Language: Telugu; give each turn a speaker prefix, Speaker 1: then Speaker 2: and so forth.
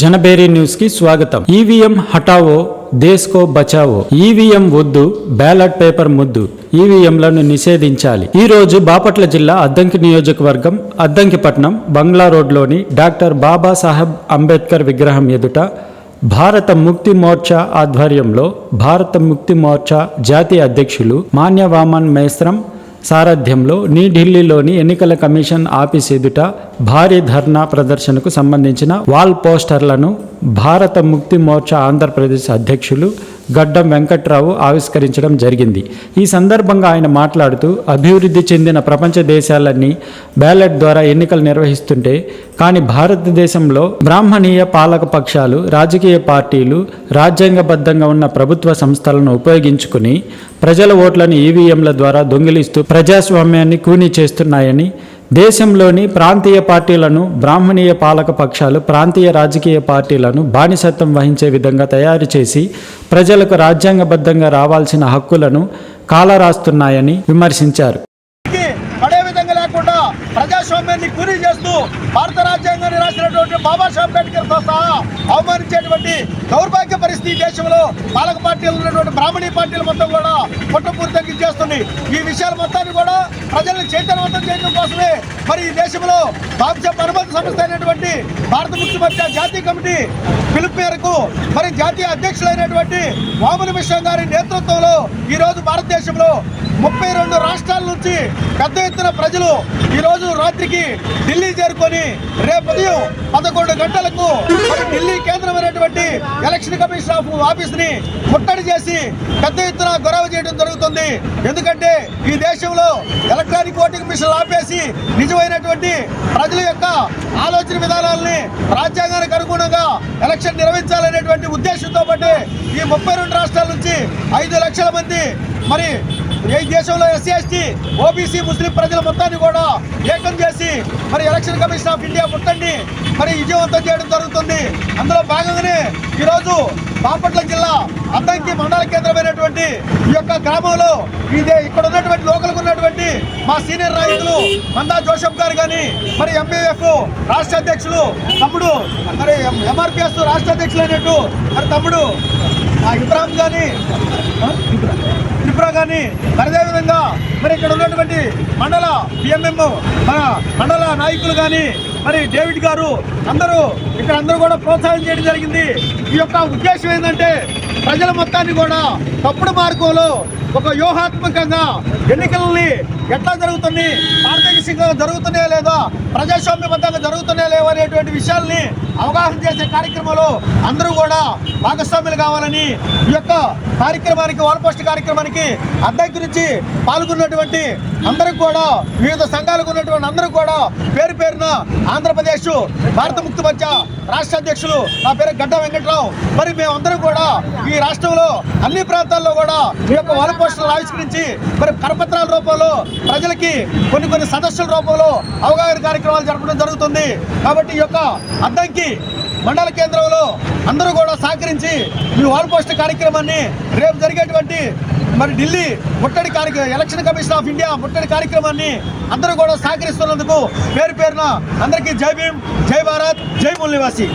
Speaker 1: జనబేరీ న్యూస్కి స్వాగతం. ఈవీఎం హటావో దేశ్ కో బచావో. ఈవీఎం వద్దు బ్యాలెట్ పేపర్ ముద్దు. ఈవీఎంలను నిషేధించాలి. ఈ రోజు బాపట్ల జిల్లా అద్దంకి నియోజకవర్గం అద్దంకిపట్నం బంగ్లా రోడ్లోని డాక్టర్ బాబాసాహెబ్ అంబేద్కర్ విగ్రహం ఎదుట భారత ముక్తి మోర్చా ఆధ్వర్యంలో భారత ముక్తి మోర్చా జాతీయ అధ్యక్షులు మాన్య వామన్ మేస్త్రం సారథ్యంలో న్యూఢిల్లీలోని ఎన్నికల కమిషన్ ఆఫీస్ ఎదుట భారీ ధర్నా ప్రదర్శనకు సంబంధించిన వాల్ పోస్టర్లను భారత ముక్తి మోర్చా ఆంధ్రప్రదేశ్ అధ్యక్షులు గడ్డం వెంకట్రావు ఆవిష్కరించడం జరిగింది. ఈ సందర్భంగా ఆయన మాట్లాడుతూ అభివృద్ధి చెందిన ప్రపంచ దేశాలన్నీ బ్యాలెట్ ద్వారా ఎన్నికలు నిర్వహిస్తుంటే కానీ భారతదేశంలో బ్రాహ్మణీయ పాలక పక్షాలు రాజకీయ పార్టీలు రాజ్యాంగబద్ధంగా ఉన్న ప్రభుత్వ సంస్థలను ఉపయోగించుకుని ప్రజల ఓట్లను ఈవీఎంల ద్వారా దొంగిలిస్తూ ప్రజాస్వామ్యాన్ని కూనీ చేస్తున్నాయని దేశంలోని ప్రాంతీయ పార్టీలను బ్రాహ్మణీయ పాలక పక్షాలు ప్రాంతీయ రాజకీయ పార్టీలను బానిసత్వం వహించే విధంగా తయారు చేసి ప్రజలకు రాజ్యాంగబద్ధంగా రావాల్సిన హక్కులను కాలరాస్తున్నాయని విమర్శించారు
Speaker 2: కి పడే విధంగా లేకుండా ప్రజాస్వామ్యాన్ని కూలీ చేస్తూ భారత రాజ్యాంగాన్ని రాసినటువంటి బాబాసాహెబ్ అంబేద్కర్తో సహా అవమానించేటువంటి దౌర్భాగ్య పరిస్థితి దేశంలో పాలక పార్టీలు ఉన్నటువంటి బ్రాహ్మణీ పార్టీలు మొత్తం కూడా పుట్టపూర్తి చేస్తుంది ఈ విషయాల మొత్తాన్ని కూడా ప్రజలను చైతన్యవంతం చేయడం కోసమే మరి ఈ దేశంలో బాబుసాహెబ్ అనుబంధ సంస్థ అయినటువంటి భారత ముక్తి మధ్య జాతీయ కమిటీ పిలుపు మేరకు మరి జాతీయ అధ్యక్షులైనటువంటి వామన మిశ్రం గారి నేతృత్వంలో ఈ రోజు భారతదేశంలో ముప్పై రెండు రాష్ట్రాల నుంచి పెద్ద ఎత్తున ప్రజలు ఈ రోజు రాత్రికి ఢిల్లీ చేరుకొని రేపు ఉదయం పదకొండు గంటలకు ఢిల్లీ కేంద్రమైనటువంటి ఎలక్షన్ కమిషన్ ఆఫ్ ఆఫీస్ని ముట్టడి చేసి పెద్ద ఎత్తున గొడవ చేయడం జరుగుతుంది. ఎందుకంటే ఈ దేశంలో ఎలక్ట్రానిక్ ఓటింగ్ మిషన్ ఆపేసి నిజమైనటువంటి ప్రజల యొక్క ఆలోచన విధానాలని రాజ్యాంగానికి అనుగుణంగా ఎలక్షన్ నిర్వహించాలనేటువంటి ఉద్దేశంతో పాటు ఈ ముప్పై రెండు రాష్ట్రాల నుంచి ఐదు లక్షల మంది మరి ఈ దేశంలో ఎస్సీ ఎస్టీ ఓబీసీ ముస్లిం ప్రజల మొత్తాన్ని కూడా ఏకం చేసి మరి ఎలక్షన్ కమిషన్ ఆఫ్ ఇండియా పుట్టండి మరి విజయవంతం చేయడం జరుగుతుంది. అందులో భాగంగానే ఈరోజు బాపట్ల జిల్లా అద్దంకి మండల కేంద్రమైనటువంటి ఈ యొక్క గ్రామంలో ఇదే ఇక్కడ ఉన్నటువంటి లోకల్గా ఉన్నటువంటి మా సీనియర్ నాయకులు మందా జోషప్ గారు కానీ మరి ఎంబీఎఫ్ రాష్ట్ర అధ్యక్షులు తమ్ముడు మరి ఎంఆర్పిఎస్ రాష్ట్ర అధ్యక్షులు అయినట్టు మరి తమ్ముడు ఆ ఇబ్రాహిం కానీ త్రిపుర కానీ మరి అదేవిధంగా మరి ఇక్కడ ఉన్నటువంటి మండల పిఎంఎం మన మండల నాయకులు కానీ మరి డేవిడ్ గారు అందరూ ఇక్కడ అందరూ కూడా ప్రోత్సాహం చేయడం జరిగింది. ఈ యొక్క ఉద్దేశం ఏంటంటే ప్రజల మొత్తాన్ని కూడా తప్పుడు మార్గంలో ఒక వ్యూహాత్మకంగా ఎన్నికలని ఎట్లా జరుగుతుంది పారదర్శకంగా జరుగుతున్నాయా లేదా ప్రజాస్వామ్యబద్ధంగా జరుగుతున్నాయా లేవో అనేటువంటి విషయాల్ని అవగాహన చేసే కార్యక్రమంలో అందరూ కూడా భాగస్వాములు కావాలని ఈ యొక్క కార్యక్రమానికి వాల్ పోస్ట్ కార్యక్రమానికి అధ్యక్షురించి పాల్గొన్నటువంటి అందరికి కూడా వివిధ సంఘాలకు ఉన్నటువంటి అందరూ కూడా పేరు పేరున ఆంధ్రప్రదేశ్ భారత ముక్తి మధ్య రాష్ట్ర అధ్యక్షులు నా పేరు గడ్డ వెంకట్రావు. మరి మేమందరం కూడా ఈ రాష్ట్రంలో అన్ని ప్రాంతాల్లో కూడా ఈ యొక్క వాల్ పోస్టులు ఆవిష్కరించి మరి కరపత్రాల రూపంలో ప్రజలకి కొన్ని కొన్ని సదస్సుల రూపంలో అవగాహన కార్యక్రమాలు జరపడం జరుగుతుంది. కాబట్టి ఈ యొక్క అద్దంకి మండల కేంద్రంలో అందరూ కూడా సహకరించి ఈ వాల్ పోస్ట్ కార్యక్రమాన్ని రేపు జరిగేటువంటి మరి ఢిల్లీ ముట్టడి కార్యక్రమం ఎలక్షన్ కమిషన్ ఆఫ్ ఇండియా ముట్టడి కార్యక్రమాన్ని అందరూ కూడా సహకరిస్తున్నందుకు పేరు పేరున అందరికీ జై భీమ్ జై భారత్ జై మూల్ నివాసి